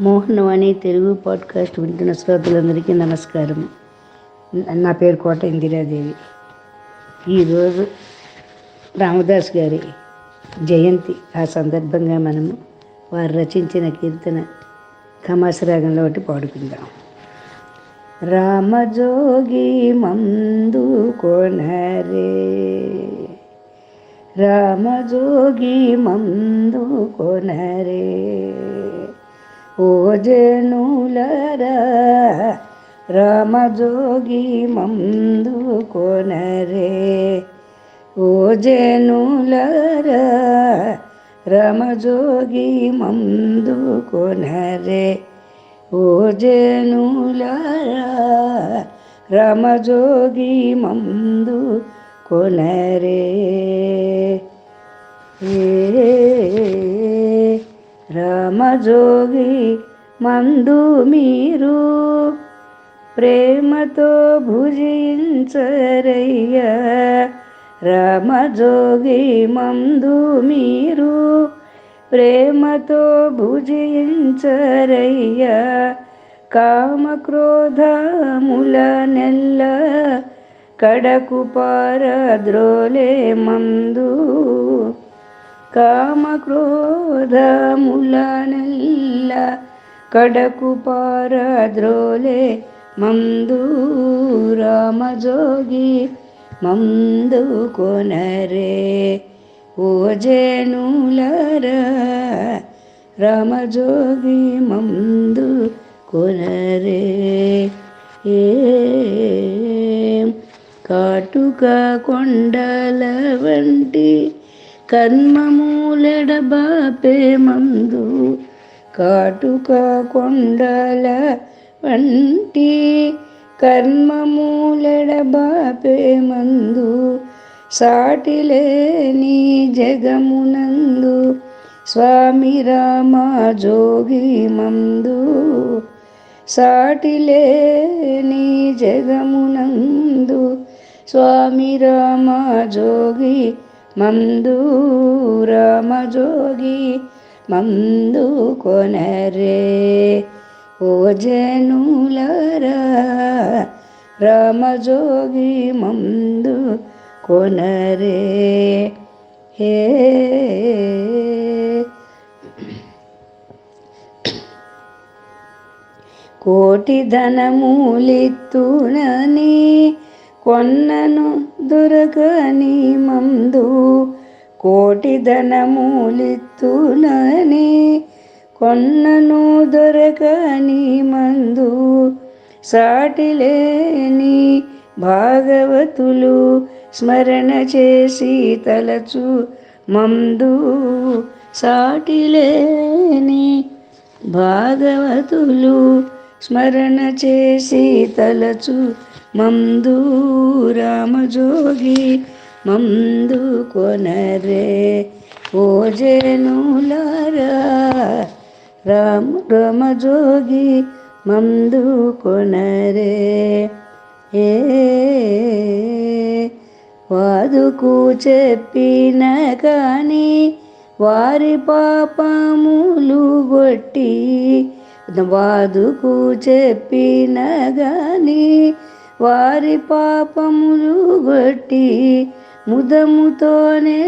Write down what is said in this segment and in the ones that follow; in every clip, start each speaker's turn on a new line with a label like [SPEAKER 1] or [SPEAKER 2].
[SPEAKER 1] Mohanavani Telugu podcast వింటున్న శ్రోతలందరికీ నమస్కారం. నా పేరు కోట ఇందిరాదేవి. ఈరోజు రామదాస్ గారి జయంతి. ఆ సందర్భంగా మనము వారు రచించిన కీర్తన కమాసరాగంలో ఒకటి పాడుకుందాం. రామజోగి మందు కొనరే. రామజోగి మందు కొనరే. ఓ జనులరా రామజోగి మందు కొనరే. ఓ జనులరా రమజోగి మందు కొనరే. ఓ జనులరా రమజోగి మందు కొనరే. ఏ రామజోగి మందు మీరు ప్రేమతో భుజించరయ్య. రామజోగి మందు మీరు ప్రేమతో భుజించరయ్య. కామక్రోధముల నెల్ల కడకు పారద్రోలే మందు కామక్రోధములనల్ల కడకు పారద్రోలే మందు రామజోగి మందు కొనరే. ఓ జనులరా రామజోగి మందు కొనరే. ఏ కాటుక కొండల వంటి కర్మమూలెడబాపే మందు కాటుక కొండల వంటి కర్మమూలెడబాపే మందు సాటిలేని జగమునందు స్వామి రామ జోగి మందు సాటిలేని జగమునందు స్వామి రామ జోగి మందు రామజోగి మందు కొనరే ఓ జనులరా రామజోగి మందు కొనరే హే కోటి ధనమూలిత్తునని కొన్నను దొరకని మందు కోటి ధనమూలిత్తునని కొన్నను దొరకని మందు సాటిలేని భాగవతులు స్మరణ చేసి తలచు మందు సాటిలేని భాగవతులు స్మరణ చేసి తలచు మందు రామజోగి మందు కొనరే ఓ జనులారా రామ రామజోగి మందు కొనరే. ఏ వాదుకు చెప్పిన కానీ వారి పాపములు గొట్టి వాదుకు చెప్పిన గాని వారి పాపములు గొట్టి ముదముతోనే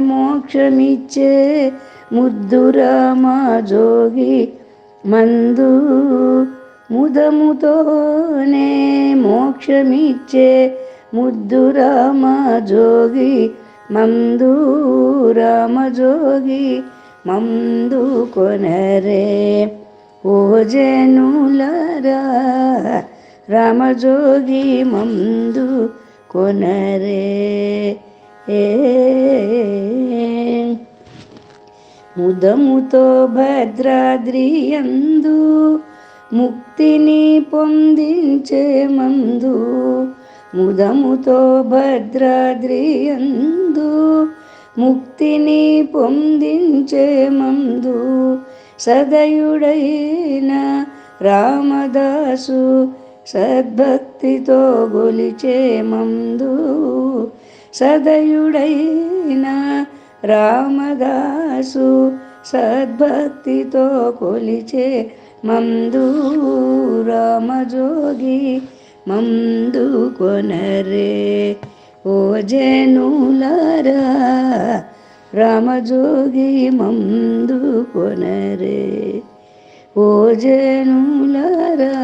[SPEAKER 1] మోక్షమిచ్చే ముద్దురామా జోగి మందు ముదముతోనే మోక్షమిచ్చే ముద్దురామ జోగి మందు రామజోగి మందు కొనరే. ఓ జనులరా రామజోగి మందు కొనరే. ముదముతో భద్రాద్రియందు ముక్తిని పొందించే మందు ముదముతో భద్రాద్రియందు ముక్తిని పొందించే మందు సదయుడైన రామదాసు సద్భక్తితో గొలిచే మందు. సదయుడైన రామదాసు సద్భక్తితో కొలిచే మందు. రామజోగి మందు కొనరే ఓ జనులారా రామజోగి మందు కొనరే. ఓ జనులారా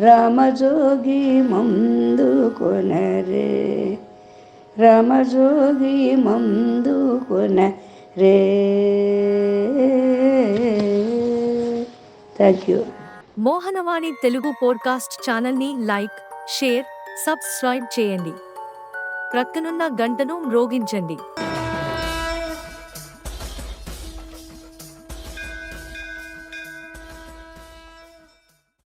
[SPEAKER 1] రామజోగి మందు కొనరే. రామజోగి మందు కొన రే thank you
[SPEAKER 2] Mohanavani Telugu podcast ఛానల్ని లైక్ షేర్ సబ్స్క్రైబ్ చేయండి. ప్రక్కనున్న గంటను మ్రోగించండి.